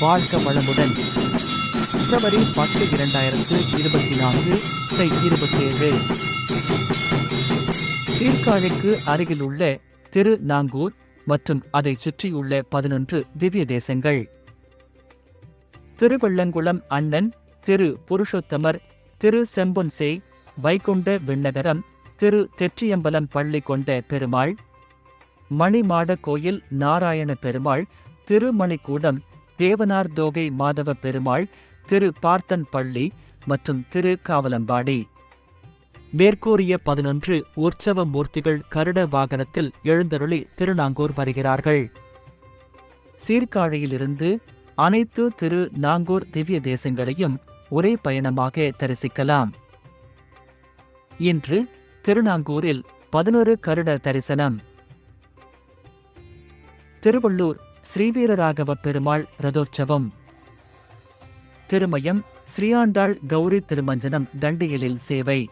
வாழ்க வளமுடன். பிப்ரவரி பத்து இரண்டாயிரத்து இருபத்தி நான்கு தை இருபத்தேழு. சீர்காழிக்கு அருகிலுள்ள திரு நாங்கூர் மற்றும் அதை சுற்றியுள்ள பதினொன்று திவ்ய தேசங்கள். திருவள்ளங்குளம் அண்ணன் திரு புருஷோத்தமர் திரு செம்பொன்சே வைகுண்ட விண்ணகரம் திரு தெற்றியம்பலம் பள்ளி கொண்ட பெருமாள் மணிமாட கோயில் நாராயண பெருமாள் திருமணிக்கூடம் தேவனார் தோகை மாதவ பெருமாள் திரு பார்த்தன் பள்ளி மற்றும் திரு காவலம்பாடி. மேற்கூறிய பதினொன்று உற்சவ மூர்த்திகள் கருட வாகனத்தில் எழுந்தருளி திருநாங்கூர் வருகிறார்கள். சீர்காழியிலிருந்து அனைத்து திரு நாங்கூர் திவ்ய தேசங்களையும் ஒரே பயணமாக தரிசிக்கலாம். இன்று திருநாங்கூரில் பதினொரு கருட தரிசனம். திருவள்ளூர் ஸ்ரீவீரராகவ பெருமாள் ரதோற்சவம். திருமயம் ஸ்ரீயாண்டாள் கௌரி திருமஞ்சனம் தண்டியலில் சேவை.